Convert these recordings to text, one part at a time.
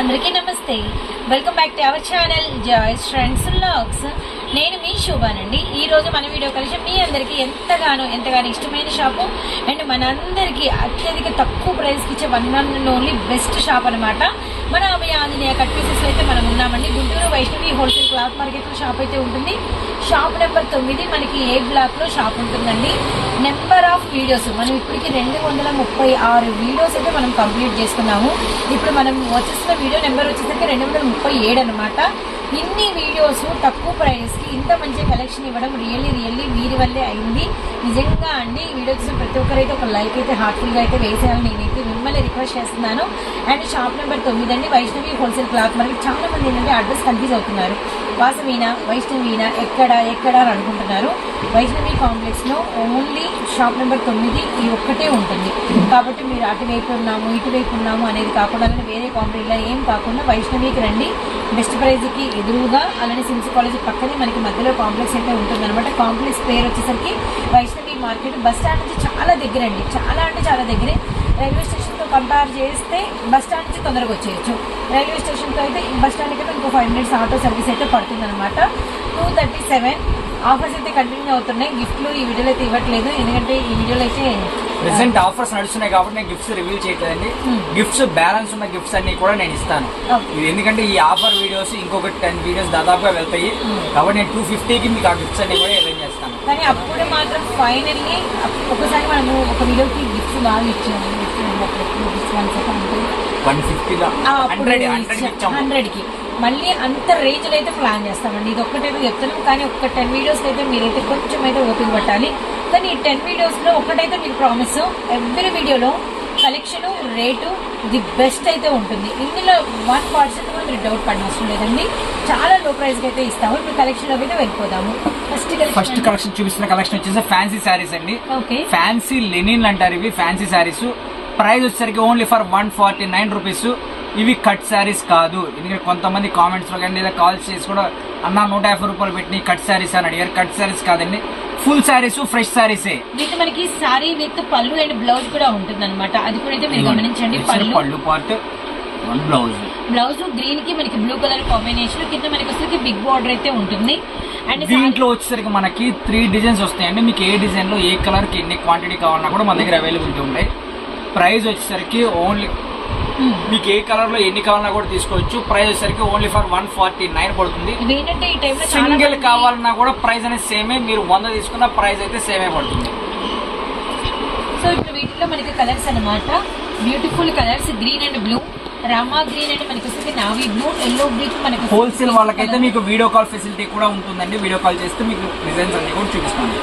అందరికీ నమస్తే. Welcome back to our channel joys friends vlogs నేను మీ శోభానండి. ఈ రోజు మన వీడియో కలిసి మీ అందరికీ ఎంతగానో ఎంతగానో ఇష్టమైన షాపు. అండ్ మనందరికీ అత్యధిక తక్కువ ప్రైస్కి ఇచ్చే one and only best shop అనమాట మన అభయ ఆంజనేయ కట్ పీసెస్ అయితే మనం ఉన్నామండి. గుంటూరు వైష్ణవి హోల్సేల్ క్లాత్ మార్కెట్లో షాప్ అయితే ఉంటుంది. షాప్ నెంబర్ తొమ్మిది మనకి ఏ బ్లాక్లో షాప్ ఉంటుందండి. నెంబర్ ఆఫ్ వీడియోస్ మనం ఇప్పటికి రెండు వందల ముప్పై ఆరు వీడియోస్ అయితే మనం కంప్లీట్ చేసుకున్నాము. ఇప్పుడు మనం వచ్చేసిన వీడియో నెంబర్ వచ్చేసరికి రెండు వందల ముప్పై ఏడు అనమాట ఇన్ని వీడియోస్ తక్కువ ప్రైస్కి ఇంత మంచి కలెక్షన్ ఇవ్వడం రియల్లీ రియల్లీ వీరి వల్లే అయింది. నిజంగా అండి ఈ వీడియో చూసిన ప్రతి ఒక్కరైతే ఒక లైక్ అయితే హార్ట్ఫుల్గా అయితే వేసేయాలని నేనైతే మిమ్మల్ని రిక్వెస్ట్ చేస్తున్నాను. అండ్ షాప్ నెంబర్ తొమ్మిది అండి. వైష్ణవి హోల్సేల్ క్లాత్ మనకి చాలా మంది ఏంటంటే అడ్రస్ కన్ఫ్యూజ్ అవుతున్నారు. వాసవీన వైష్ణవీన ఎక్కడ ఎక్కడ అని అనుకుంటున్నారు. వైష్ణవి కాంప్లెక్స్లో ఓన్లీ షాప్ నెంబర్ తొమ్మిది ఈ ఒక్కటే ఉంటుంది. కాబట్టి మీరు అటువైపు ఉన్నాము ఇటువైపు ఉన్నాము అనేది కాకుండా అలానే వేరే కాంప్లెక్స్లో ఏం కాకుండా వైష్ణవికి రండి. బెస్ట్ ప్రైజ్కి ఎదురుగా అలానే సిమ్స్ కాలేజ్ పక్కనే మనకి మధ్యలో కాంప్లెక్స్ అయితే ఉంటుందన్నమాట. కాంప్లెక్స్ పేరు వచ్చేసరికి వైష్ణవి మార్కెట్. బస్ స్టాండ్ నుంచి చాలా దగ్గర అండి చాలా అంటే చాలా దగ్గరే. రైల్వే స్టేషన్తో కంపేర్ చేస్తే బస్ స్టాండ్ నుంచి తొందరగా వచ్చేయచ్చు. రైల్వే స్టేషన్తో అయితే ఈ బస్ స్టాండ్కి అయితే ఇంకో ఫైవ్ మినిట్స్ ఆటో సర్వీస్ అయితే పడుతుంది అనమాట టూ థర్టీ సెవెన్ ఆఫర్స్ అయితే కంటిన్యూ అవుతున్నాయి. గిఫ్ట్లు ఈ వీడియోలో అయితే ఇవ్వట్లేదు. ఎందుకంటే ఈ వీడియోలో అయితే ప్రెసెంట్ ఆఫర్స్ నడుస్తున్నాయి కాబట్టి నేను గిఫ్ట్స్ రివీల్ చేయట్లేదండి. గిఫ్ట్స్ బ్యాలెన్స్ ఉన్న గిఫ్ట్స్ అన్ని కూడా నేను ఇస్తాను. ఇది ఎందుకంటే ఈ ఆఫర్ వీడియోస్ ఇంకొక టెన్ వీడియోస్ దాదాపుగా వెళ్తాయి. కాబట్టి నేను టూ ఫిఫ్టీకి మీకు ఆ గిఫ్ట్స్ అన్ని కూడా అరేంజ్ చేస్తాను. కానీ అప్పుడు మాత్రం ఫైనల్లీ ఒకసారి మనము ఒక వీడియోకి గిఫ్ట్స్ బాగా ఇచ్చాము. వన్ ఫిఫ్టీలో హండ్రెడ్కి మళ్ళీ అంత రేంజ్లో అయితే ప్లాన్ చేస్తామండి. ఇది ఒక్కటైతే చెప్తున్నాం కానీ ఒక టెన్ వీడియోస్ అయితే మీరైతే కొంచెం అయితే ఓపిక పట్టాలి. కానీ ఈ టెన్ వీడియోస్లో ఒకటైతే మీకు ప్రామిస్ ఎవ్రీ వీడియోలో కలెక్షన్ రేటు ది బెస్ట్ అయితే ఉంటుంది. ఇందులో వన్ పర్సెంట్ కూడా మీరు డౌట్ పడిన అవసరం లేదండి. చాలా లో ప్రైస్కి అయితే ఇస్తాము. ఇప్పుడు కలెక్షన్లోకి అయితే వెళ్ళిపోదాము. ఫస్ట్ ఫస్ట్ కలెక్షన్ చూపిస్తున్న కలెక్షన్ వచ్చేసి ఫ్యాన్సీ శారీస్ అండి. ఓకే ఫ్యాన్సీ లెనిన్ అంటారు ఇవి ఫ్యాన్సీ శారీస్ ప్రైస్ వచ్చేసరికి only for one forty nine rupees ఇవి కట్ శారీస్ కాదు. ఎందుకంటే కొంతమంది కామెంట్స్లో కానీ లేదా కాల్స్ చేసి కూడా అన్న నూట యాభై రూపాయలు పెట్టి కట్ శారీస్ అని అడిగారు. కట్ శారీస్ కాదండి. ఫుల్ శారీస్ ఫ్రెష్ శారీసే విత్ మనకి సారీ విత్ పళ్ళు అండ్ బ్లౌజ్ కూడా ఉంటుంది అనమాట అది కూడా అయితే మీరు గమనించండి. పళ్ళు. పార్ట్ బ్లౌజ్ బ్లౌజ్ గ్రీన్కి మనకి బ్లూ కలర్ కాంబినేషన్ కింద మనకి వచ్చేసరికి బిగ్ బార్డర్ అయితే ఉంటుంది. అండ్ దీంట్లో వచ్చేసరికి మనకి త్రీ డిజైన్స్ వస్తాయండి. మీకు ఏ డిజైన్లో ఏ కలర్కి ఎన్ని క్వాంటిటీ కావాలన్నా కూడా మన దగ్గర అవైలబిలిటీ ఉంటాయి. ప్రైస్ వచ్చేసరికి ఓన్లీ మీకు ఏ కలర్లో ఎన్ని కావాలన్నా కూడా తీసుకోవచ్చు. ప్రైస్ వచ్చేసరికి only for one forty nine పడుతుంది. సింగిల్ కావాలన్నా కూడా ప్రైస్ అనేది సేమే. మీరు వంద తీసుకున్న ప్రైస్ అయితే సేమే పడుతుంది. సో ఇప్పుడు వీటిలో మనకి కలర్స్ అన్నమాట. Beautiful colours green and blue. Rama green and మనకి వచ్చేసి నావీ బ్లూ. ఎల్లో బ్లూ మనకి హోల్సేల్ వాళ్ళకైతే మీకు వీడియో కాల్ ఫెసిలిటీ కూడా ఉంటుందండి. వీడియో కాల్ చేస్తే మీకు డిజైన్స్ అన్ని కూడా చూపిస్తాను.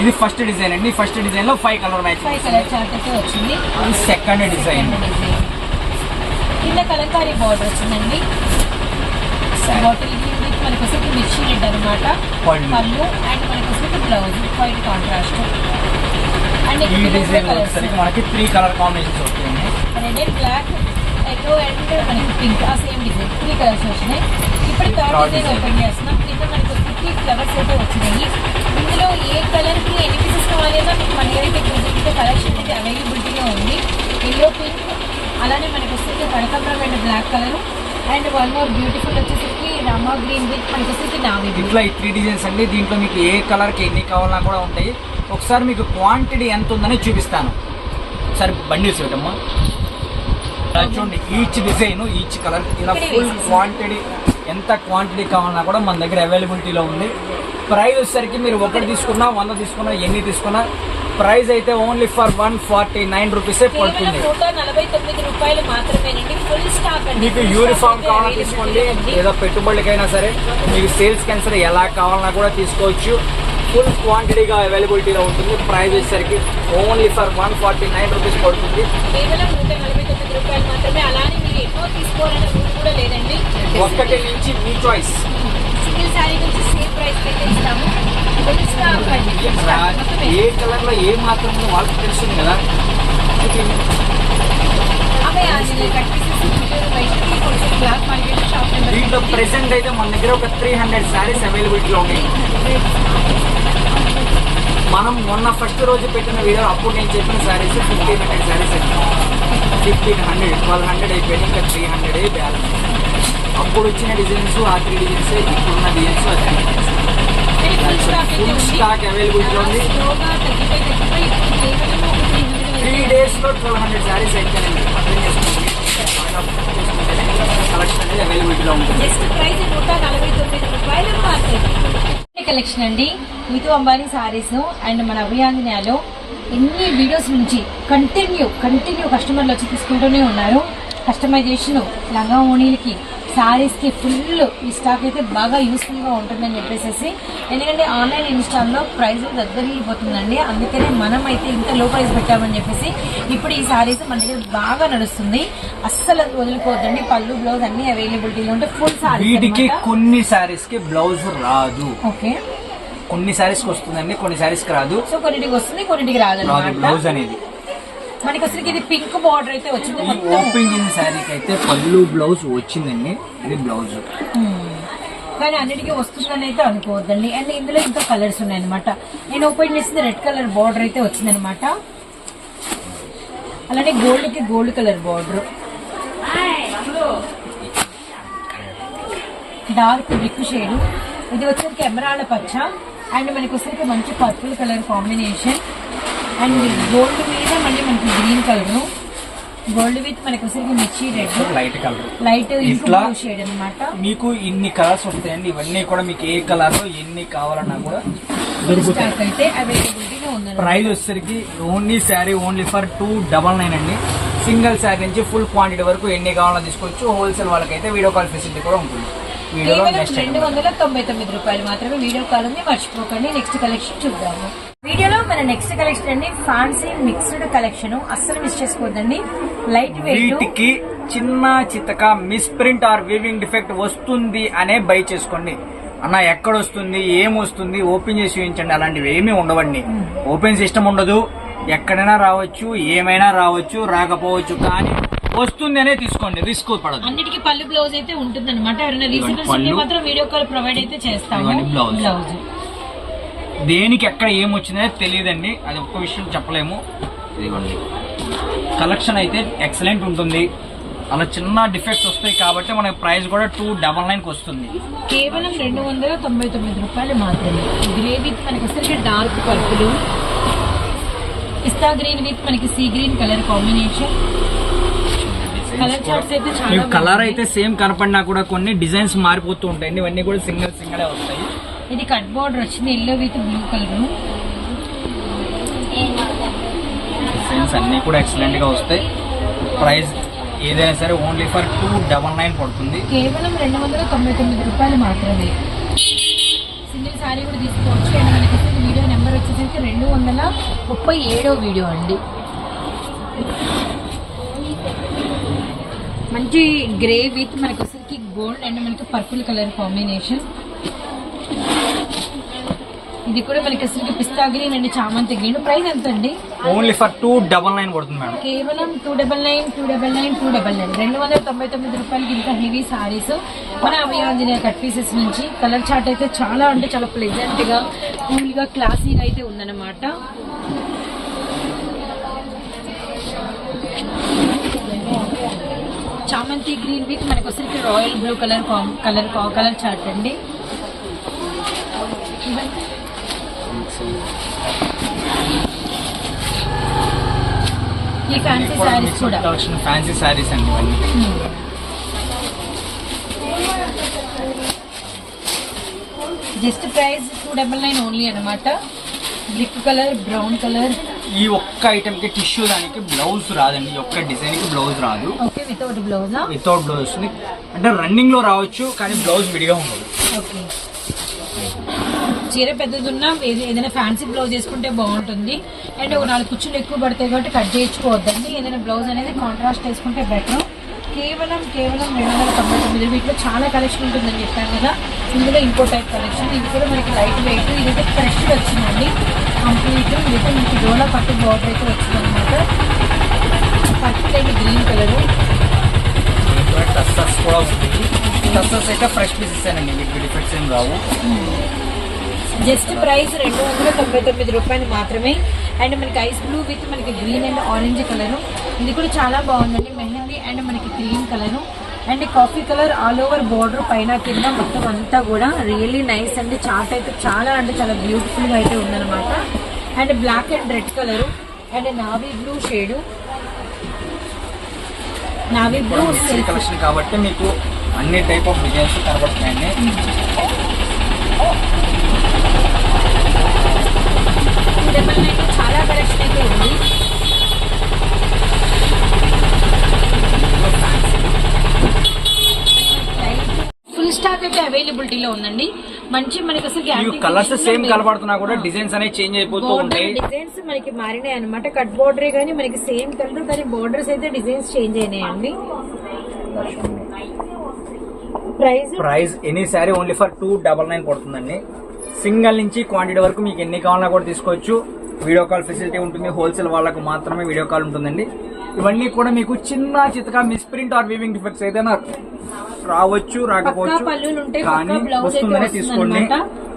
ఇది ఫస్ట్ డిజైన్ అండి. ఫస్ట్ డిజైన్లో five colour match five colour chart అయితే వచ్చింది. ఇది సెకండ్ డిజైన్ కింద కలంకారీ బార్డర్ వచ్చిందండి. బాటిల్ గ్రీన్ విత్ మనకి వచ్చేసి మిర్చి రెడ్ అనమాట పళ్ళు. పళ్ళు అండ్ మనకి వచ్చేసి బ్లౌజ్ వైట్ కాంట్రాస్ట్ అండ్ ఈ డిజైన్ వచ్చేసరికి మనకి త్రీ కలర్ కాంబినేషన్స్ వస్తాయండి. Red and black yellow and మనకి పింక్ ఆ సేమ్ డిజైన్ త్రీ కలర్స్ వచ్చినాయి. ఇప్పుడు థర్డ్ డిజైన్. ఓపెన్ చేస్తున్నాం. కింద మనకి ఫ్లవర్స్ అయితే వచ్చినాయి. ఇందులో ఏ కలర్కి ఎన్ని పీసెస్ కావాలి అన్నా మీకు మన దగ్గర అయితే ఇప్పుడు కలెక్షన్ అయితే అవైలబిలిటీలో ఉంది ఎల్లో పింక్ అలానే మనకి వచ్చేసి కనకాంబరం and black colour and one more beautiful వచ్చేసరికి రామా గ్రీన్ విత్ మనకి వచ్చేసి నావీ. బ్లూ ఇట్లా ఈ త్రీ డిజైన్స్ అండి దీంట్లో మీకు ఏ కలర్కి ఎన్ని కావాలన్నా కూడా ఉంటాయి. ఒకసారి మీకు క్వాంటిటీ ఎంత ఉందని చూపిస్తాను. ఒకసారి బండి ఇలా చూడండి ఈచ్ డిజైన్ ఈచ్ కలర్ ఇలా ఫుల్ క్వాంటిటీ ఎంత క్వాంటిటీ కావాలన్నా కూడా మన దగ్గర అవైలబిలిటీలో ఉంది. ప్రైస్ వచ్చేసరికి మీరు ఒకటి తీసుకున్నా వంద తీసుకున్నా ఎన్ని తీసుకున్నా ప్రైస్ అయితే only for one forty nine రూపీసే పడుతుంది. మీకు యూనిఫామ్ కావాలన్నా తీసుకోండి. ఏదో పెట్టుబడికైనా సరే మీకు సేల్స్ క్యాన్సర్ ఎలా కావాలన్నా కూడా తీసుకోవచ్చు. ఫుల్ క్వాంటిటీగా అవైలబిలిటీలో ఉంటుంది. ప్రైస్ వచ్చేసరికి only for one forty nine rupees పడుతుంది. ఒక్కటి నుంచి మీ చాయిస్ సింగిల్ శారీ నుంచి సేమ్ ప్రైస్ అయితే ఇస్తాము ఏ కలర్లో ఏ మాత్రం వాళ్ళకి తెలుస్తుంది కదా దీంట్లో ప్రెసెంట్ అయితే మన దగ్గర ఒక త్రీ హండ్రెడ్ శారీస్ అవైలబిలిటీలో ఉన్నాయి మనం మొన్న ఫస్ట్ రోజు పెట్టిన వీడియో అప్పుడు నేను చెప్పిన saris fifteen hundred saris fifteen hundred twelve hundred అయిపోయింది ఇంకా త్రీ హండ్రెడ్ బ్యాలెన్స్ అప్పుడు వచ్చిన డిజైన్స్ ఆ త్రీ డిజైన్స్ ఇప్పుడున్న డిజైన్స్ అదే ఫుల్ స్టాక్ ఉంది. త్రీ డేస్లో ట్వెల్వ్ హండ్రెడ్ శారీస్ అయితేనండి అర్థం చేసుకోండి కలెక్షన్ అనేది అవైలబిలిటీలో ఉంటుంది. ప్రైస్ నూట నలభై తొమ్మిది రూపాయలు కలెక్షన్ అండి. మీతో అంబానీ సారీస్ అండ్ మన అభియాంజనేయాలో ఎన్ని వీడియోస్ నుంచి కంటిన్యూ కంటిన్యూ కస్టమర్లు వచ్చి తీసుకుంటూనే ఉన్నారు. కస్టమైజేషన్ లంగా ఓణీలకి సారీస్కి ఫుల్ ఈ స్టాక్ అయితే బాగా యూస్ఫుల్గా ఉంటుందని చెప్పేసి ఎందుకంటే ఆన్లైన్ ఇన్స్టాల్లో ప్రైస్ దగ్గరిపోతుందండి. అందుకనే మనం అయితే ఇంత లో ప్రైస్ పెట్టామని చెప్పేసి ఇప్పుడు ఈ సారీస్ మన దగ్గర బాగా నడుస్తుంది. అస్సలు వదులుకోవద్దండి. పళ్ళు బ్లౌజ్ అన్ని అవైలబిలిటీలో ఉంటే ఫుల్ వీటికి సారీస్ కొన్ని శారీస్కి బ్లౌజ్ రాదు. ఓకే. కొన్ని శారీస్కి వస్తుందండి కొన్ని శారీస్కి రాదు. సో కొన్నిటికి వస్తుంది కొన్నిటికి రాదు బ్లౌజ్ అనేది. మనకి అసలు ఇది పింక్ బార్డర్ అయితే వచ్చింది ఓపెన్ ఇన్ శారీకి అయితే పళ్ళు బ్లౌజ్ వచ్చిందండి. ఇది బ్లౌజ్. కానీ అన్నిటికీ వస్తుందని అయితే అనుకోవద్దండి. అండ్ ఇందులో ఇంకా కలర్స్ ఉన్నాయన్నమాట. నేను ఓపెన్ చేసింది రెడ్ కలర్ బార్డర్ అయితే వచ్చిందనమాట అలానే గోల్డ్కి gold colour border. Dark brick shade. ఇది వచ్చేసరికి ఎమరాళ్ళ పచ్చ. అండ్ మనకి వచ్చేసరికి మంచి purple colour combination. And gold మీద మళ్ళీ మనకి గ్రీన్ కలర్. గోల్డ్ విత్ మనకి వచ్చేసరికి మిర్చి రెడ్. లైట్ కలర్ లైట్ ఇట్లా షేడ్ అన్నమాట. మీకు ఇన్ని కలర్స్ వస్తాయండి. ఇవన్నీ కూడా మీకు ఏ కలర్ ఎన్ని కావాలన్నా కూడా దొరుకుతాయి. ఉందన్నమాట ప్రైస్ వచ్చేసరికి only sari only for two double nine అండి. సింగిల్ శారీ నుంచి ఫుల్ క్వాంటిటీ వరకు ఎన్ని కావాలో తీసుకోవచ్చు. హోల్సేల్ వాళ్ళకైతే వీడియో కాల్ ఫెసిలిటీ కూడా ఉంటుంది. వీడియోలో రెండు వందల తొంభై తొమ్మిది రూపాయలు మాత్రమే వీడియో కాల్ ఉంది. మర్చిపోకండి. నెక్స్ట్ కలెక్షన్ చూద్దాము. వీడియోలో మన నెక్స్ట్ కలెక్షన్ అండి ఫ్యాన్సీ మిక్స్డ్ కలెక్షన్ అస్సలు మిస్ చేసుకోవద్దండి. లైట్ వెయిట్ వీటికి చిన్న చితక miss print or weaving defect వస్తుంది అనే బై చేసుకోండి. అన్న ఎక్కడ వస్తుంది ఏం వస్తుంది ఓపెన్ చేసి చూపించండి. అలాంటివి ఏమీ ఉండవండి. ఓపెన్ సిస్టమ్ ఉండదు. ఎక్కడైనా రావచ్చు ఏమైనా రావచ్చు రాకపోవచ్చు కానీ వస్తుంది అనే తీసుకోండి. రిస్క్ పడదు. అన్నిటికీ పళ్ళు బ్లౌజ్ అయితే ఉంటుంది అనమాట ఎవరైనా రీసెంట్. మాత్రం వీడియో కాల్ ప్రొవైడ్ అయితే చేస్తాము. blouse. బ్లౌజ్ దేనికి ఎక్కడ ఏం వచ్చిందనే తెలియదండి. అది ఒక్క విషయం చెప్పలేము. ఇదిగోండి. కలెక్షన్ అయితే ఎక్సలెంట్ ఉంటుంది. అలా చిన్న డిఫెక్ట్స్ వస్తాయి కాబట్టి మనకి ప్రైస్ కూడా టూ డబల్ నైన్కి వస్తుంది. కేవలం రెండు వందల తొంభై తొమ్మిది రూపాయలు మాత్రమే. గ్రే విత్ మనకి వచ్చరికి dark purple pista green with మనకి sea green colour combination colour charts అయితే చాలా మీకు కలర్ బాగున్నాయి. అయితే సేమ్ కనపడినా కూడా కొన్ని డిజైన్స్ మారిపోతూ ఉంటాయండి. ఇవన్నీ కూడా సింగిల్ సింగిల్ వస్తాయి. ఇది కట్ బోర్డర్ వచ్చింది yellow with blue colour designs అన్నీ కూడా ఎక్సలెంట్గా వస్తాయి. ప్రైస్ ఏదైనా సరే only for two double nine పడుతుంది. కేవలం రెండు వందల తొంభై తొమ్మిది రూపాయలు మాత్రమే. సింగిల్ సారీ కూడా తీసుకోవచ్చు. అండ్ మనకి వీడియో నెంబర్ వచ్చేసరికి రెండు వందల ముప్పై ఏడో వీడియో అండి. మంచి గ్రే విత్ మనకి వచ్చేసరికి గోల్డ్ అండ్ మనకి పర్పుల్ కలర్ కాంబినేషన్ ఇది కూడా మనకి అసలు పిస్తా గ్రీన్ అండి చామంతి గ్రీన్ ప్రైస్ ఎంత అండి only for two double nine పడుతుంది మేడం కేవలం two double nine two double nine two double nine రెండు వందల తొంభై తొమ్మిది రూపాయలకి ఇంత హెవీ సారీస్ మన అభయాంజనేయ కట్ పీసెస్ నుంచి కలర్ చార్ట్ అయితే చాలా అంటే చాలా ప్లెజెంట్గా కూల్గా క్లాసీగా అయితే ఉందన్నమాట. చామంతి గ్రీన్ విత్ మనకు వచ్చరికి royal blue colour colour colour chart అండి. ఈ ఫ్యాన్సీ శారీస్ కూడా. కలెక్షన్ ఫ్యాన్సీ శారీస్ అండి ఇవన్నీ. Just price two double nine only అనమాట బ్రిక్ కలర్ బ్రౌన్ కలర్. ఈ ఒక్క ఐటమ్కి టిష్యూ దానికి బ్లౌజ్ రాదండి. ఈ ఒక్క డిజైన్కి బ్లౌజ్ రాదు. ఓకే వితౌట్ బ్లౌజా వితౌట్ బ్లౌజ్ అంటే రన్నింగ్లో రావచ్చు కానీ బ్లౌజ్ విడిగా ఉండదు. ఓకే చీర పెద్దదున్నా ఏది- ఏదైనా ఫ్యాన్సీ బ్లౌజ్ వేసుకుంటే బాగుంటుంది. అండ్ ఒక నాలుగు కుచ్చులు ఎక్కువ పడతాయి కాబట్టి కట్ చేయించుకోవద్దండి ఏదైనా బ్లౌజ్ అనేది కాంట్రాస్ట్ వేసుకుంటే బెటర్ కేవలం కేవలం రెండు వందల తొంభై తొమ్మిది. వీటిలో చాలా కలెక్షన్ ఉంటుందని చెప్పాను కదా. ఇందులో ఇంకో టైప్ కలెక్షన్ ఇది కూడా మనకి లైట్ వెయిట్ ఇదైతే ఫ్రెష్ వచ్చిందండి. కంప్లీట్ ఇదైతే మనకి డోలా పట్టు బార్డర్ అయితే వచ్చిందనమాట పర్పుల్ అండ్ గ్రీన్ కలర్ టస్టర్స్ కూడా టస్టర్స్ అయితే ఫ్రెష్ పీసెస్ అండి వీటికి డిఫెక్ట్స్ ఏం రావు. జస్ట్ ప్రైస్ రెండు వందల తొంభై తొమ్మిది రూపాయలు మాత్రమే. అండ్ మనకి ఐస్ బ్లూ విత్ మనకి గ్రీన్ అండ్ ఆరెంజ్ కలరు. ఇది కూడా చాలా బాగుందండి. మెహందీ అండ్ మనకి cream colour. And coffee colour all over border పైన కింద మొత్తం అంతా కూడా రియల్లీ నైస్ అండి. చార్ట్ అయితే చాలా అంటే చాలా బ్యూటిఫుల్గా అయితే ఉందన్నమాట. And black and red colour. And navy blue shade. Navy blue collection కాబట్టి మీకు అన్ని టైప్ ఆఫ్ డిజైన్స్ కనబడుతున్నాయండి. డబల్ చాలా కలెక్షన్ అయితే ఉంది ఫుల్ స్టాక్ అయితే అవైలబిలిటీలో ఉందండి. మంచి మనకి అసలు కలర్స్ సేమ్ కనబడుతున్నా కూడా డిజైన్స్ అనేవి చేంజ్ అయిపోతూ ఉంటాయి. డిజైన్స్ మనకి మారినాయి అనమాట కట్ బోర్డరే కానీ మనకి సేమ్ కలర్ కానీ బోర్డర్స్ అయితే డిజైన్స్ చేంజ్ అయినాయండి. Price price any sari only for two double nine పడుతుందండి సింగిల్ నుంచి క్వాంటిటీ వరకు మీకు ఎన్ని కావాలన్నా కూడా తీసుకోవచ్చు. వీడియో కాల్ ఫెసిలిటీ ఉంటుంది. హోల్సేల్ వాళ్ళకు మాత్రమే వీడియో కాల్ ఉంటుందండి. ఇవన్నీ కూడా మీకు చిన్న చితక మిస్ప్రింట్ ఆర్ వీవింగ్ డిఫెక్ట్స్ ఏదైనా రావచ్చు రాకపోవచ్చు. కానీ వస్తుందనే వస్తుంది తీసుకోండి.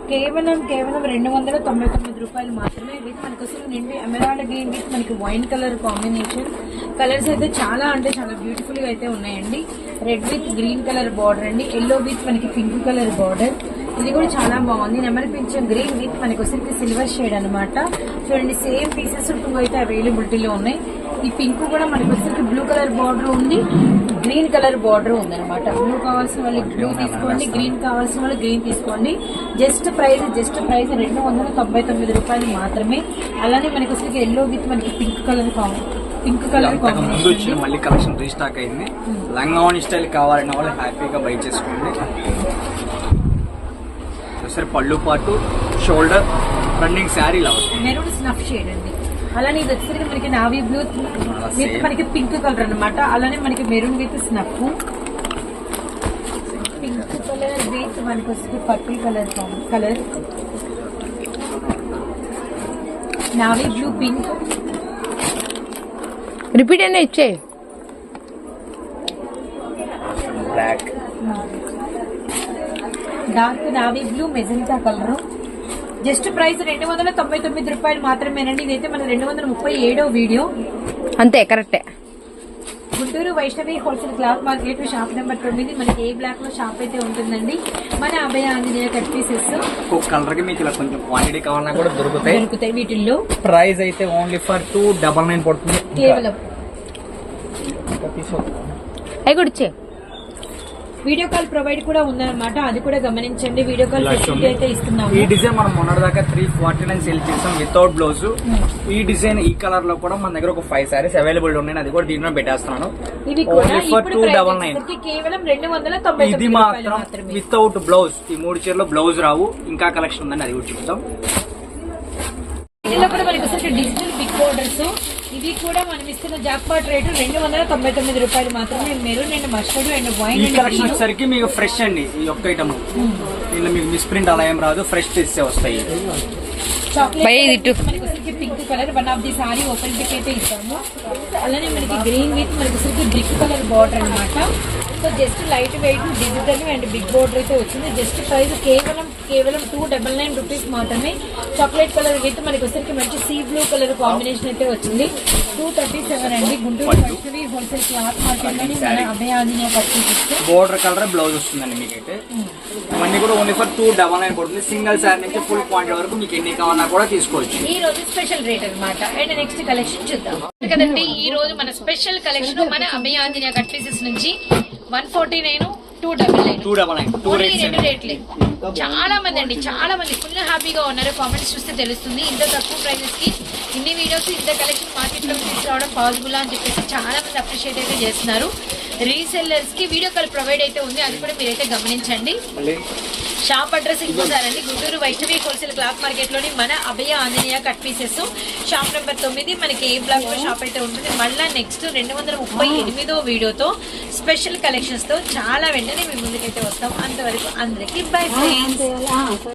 కేవలం కేవలం రెండు వందల తొంభై తొమ్మిది రూపాయలు మాత్రమే. విత్ మనకు అసలు నిండి ఎమరాల్డ్ గ్రీన్ విత్ మనకి వైన్ కలర్ కాంబినేషన్ కలర్స్ అయితే చాలా అంటే చాలా బ్యూటిఫుల్గా అయితే ఉన్నాయండి. Red with green colour border అండి. ఎల్లో విత్ మనకి పింక్ కలర్ బార్డర్ ఇది కూడా చాలా బాగుంది. నెమలి పింఛన్ గ్రీన్ విత్ మనకి వచ్చేసి సిల్వర్ షేడ్ అన్నమాట. చూడండి సేమ్ పీసెస్ టూ అయితే అవైలబిలిటీలో ఉన్నాయి. ఈ పింక్ కూడా మనకి వచ్చేసి బ్లూ కలర్ బార్డర్ ఉంది. గ్రీన్ కలర్ బార్డర్ ఉంది అనమాట బ్లూ కావాల్సిన వాళ్ళు బ్లూ తీసుకోండి. గ్రీన్ కావాల్సిన వాళ్ళు గ్రీన్ తీసుకోండి. జస్ట్ ప్రైస్ జస్ట్ ప్రైస్ రెండు వందల తొంభై తొమ్మిది రూపాయలు మాత్రమే. అలానే మనకి వచ్చేసి ఎల్లో విత్ మనకి పింక్ కలర్ పింక్ కలర్ ముందు మళ్ళీ కలెక్షన్ రీస్టాక్ అయింది. లంగావని స్టైల్ కావాలన్న వాళ్ళు హ్యాపీగా బై చేసుకోండి. సరే పళ్ళు పాటు షోల్డర్ రన్నింగ్ శారీ ఇలా వస్తుంది. మెరూన్ స్నఫ్ షేడ్ అండి. అలానే ఇది వచ్చేసరికి మనకి నావీ బ్లూ విత్. మనకి పింక్ కలర్ అన్నమాట. అలానే మనకి maroon with snuff. Pink colour with మనకి వచ్చేసి purple colour colour. Navy blue pink. Repeat అయినా ఇచ్చేయి black dark navy blue magenta colour. Just price రెండు వందల తొంభై తొమ్మిది రూపాయలు మాత్రమేనండి. ఇదైతే మన రెండు వందల ముప్పై ఏడో వీడియో. అంతే కరెక్టే. Guntur Vaishnavi wholesale cloth market shop number తొమ్మిది మనకి ఏ బ్లాక్లో షాప్ అయితే ఉంటుందండి? మన అభయ ఆంజనేయ కట్ పీసెస్. కలర్కి మీకు ఇలా కొంచెం క్వాంటిటీ కావాలన్నా కూడా దొరుకుతాయి. దొరుకుతాయి వీటిల్లో. ప్రైస్ అయితే only for two double nine పడుతుంది. కేవలం. అవి కూడా వీడియో కాల్ ప్రొవైడ్ కూడా ఉందన్నమాట. అది కూడా గమనించండి. Video call facility. అయితే ఇస్తున్నాము. ఈ డిజైన్ మనం మొన్నటి దాకా త్రీ ఫార్టీ నైన్ సెల్ చేసాం వితౌట్ బ్లౌజ్ ఈ డిజైన్ ఈ కలర్లో కూడా మన దగ్గర ఒక ఫైవ్ సారీస్ అవైలబుల్ ఉన్నాయి. అది కూడా దీంట్లో పెట్టేస్తున్నాను. ఇది మాత్రం వితౌట్ బ్లౌజ్ ఈ మూడు చీరలో బ్లౌజ్ రావు. ఇంకా కలెక్షన్ ఉందని అది కూడా చూద్దాం. ఇందులో కూడా మనకి వచ్చేసి డిజిటల్ బిగ్ బోర్డర్స్ ఇవి కూడా మనం ఇస్తున్న జాక్పాట్ రేటు రెండు వందల తొంభై తొమ్మిది రూపాయలు మాత్రమే. Maroon and mustard and wine ఈ కలెక్షన్ వచ్చేసరికి మీకు ఫ్రెష్ అండి ఈ ఒక్క ఐటమ్ దీనిలో మీకు మిస్ప్రింట్ అలా ఏం రాదు ఫ్రెష్ తీసే వస్తాయి. చాక్లెట్ ఇది. మనకి pink colour one of the sari open pick అయితే ఇస్తాము. అలానే మనకి గ్రీన్ విత్ మనకి బ్రిక్ కలర్ బార్డర్ అన్నమాట. So just light weight digital and big border అయితే వచ్చింది. జస్ట్ ప్రైస్ కేవలం కేవలం టూ డబల్ నైన్ రూపీస్ మాత్రమే. చాక్లెట్ కలర్ విత్ మనకి వచ్చేసరికి మంచి సీ బ్లూ కలర్ కాంబినేషన్ అయితే వచ్చింది. టూ థర్టీ సెవెన్ అండి. గుంటూరు వైష్ణవి హోల్సేల్ క్లాత్ మార్కెట్లోని మన Abhaya Anjaneya purchase border colour blouse వస్తుందండి మీకైతే. ఇవన్నీ కూడా only for two double nine పడుతుంది. సింగిల్ శారీ నుంచి ఫుల్ క్వాంటిటీ వరకు మీకు ఎన్ని కావాలన్నా కూడా తీసుకోవచ్చు. ఈ రోజు స్పెషల్ రేట్ అన్నమాట. అండ్ నెక్స్ట్ కలెక్షన్ చూద్దాం. కదండి ఈ రోజు మన స్పెషల్ కలెక్షన్ మన అభయ ఆంజనేయ కట్ పీసెస్ నుంచి one forty nine two double nine two double nine two రెండు రేట్లే చాలా మంది అండి చాలా మంది ఫుల్ హ్యాపీగా ఉన్నారు. కామెంట్స్ చూస్తే తెలుస్తుంది. ఇంత తక్కువ ప్రైజెస్కి ఇన్ని వీడియోస్ ఇంత కలెక్షన్ మార్కెట్లో తీసుకురావడం పాసిబుల్ అని చెప్పేసి చాలా మంది అప్రిషియేట్ అయితే చేస్తున్నారు. రీసెల్లర్స్కి వీడియో కాల్ ప్రొవైడ్ అయితే ఉంది. అది కూడా మీరైతే గమనించండి. షాప్ అడ్రస్ ఇచ్చేసారండి. గుంటూరు వైష్ణవి హోల్సేల్ క్లాత్ మార్కెట్లోని మన Abhaya Anjaneya cut pieces. Shop number తొమ్మిది. మనకి ఏ బ్లాక్లో షాప్ అయితే ఉంటుంది. మళ్ళీ నెక్స్ట్ రెండు వందల ముప్పై ఎనిమిదో వీడియోతో స్పెషల్ కలెక్షన్స్తో చాలా వెంటనే మీ ముందుకైతే వస్తాం. అంతవరకు అందరికీ బై